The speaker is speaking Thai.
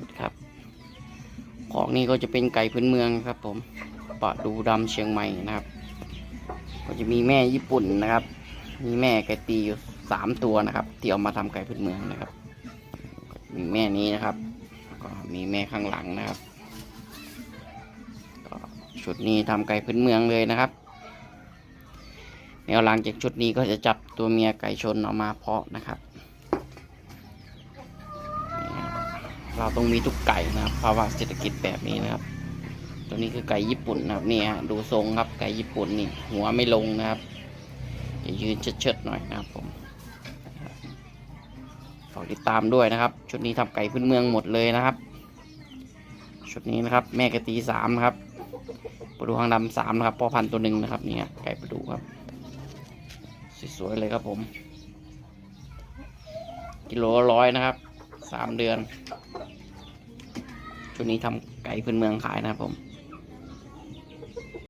สุดครับ ของนี่ก็จะเป็นไก่พื้นเมืองครับ ผมปะดูดำเชียงใหม่นะครับ ก็จะมีแม่ญี่ปุ่นนะครับ มีแม่ไก่ตีอยู่สามตัวนะครับที่เอามาทำไก่พื้นเมืองนะครับ มีแม่นี้นะครับ ก็มีแม่ข้างหลังนะครับก็ชุดนี้ทำไก่พื้นเมืองเลยนะครับแนวหลังจากชุดนี้ก็จะจับตัวเมียไก่ชนออกมาเพาะนะครับนี่นะครับ เราต้องมีทุกไก่นะครับภาวะเศรษฐกิจแบบนี้นะครับ ตัวนี้คือไก่ญี่ปุ่นนะครับนี่ฮะดูทรงครับไก่ญี่ปุ่นนี่หัวไม่ลงนะครับจะยืนเชิดๆหน่อยนะครับผมฝากติดตามด้วยนะครับ ชุดนี้ทำไก่พื้นเมืองหมดเลยนะครับ ชุดนี้นะครับ แม่กะตีสามนะครับประดูหางดำสามนะครับพ่อพันตัวหนึ่งนะครับนี่ไก่ประดูครับสวยๆเลยครับผม กิโลร้อยนะครับสามเดือน ชุดนี้ทำไก่พื้นเมืองขายนะครับผม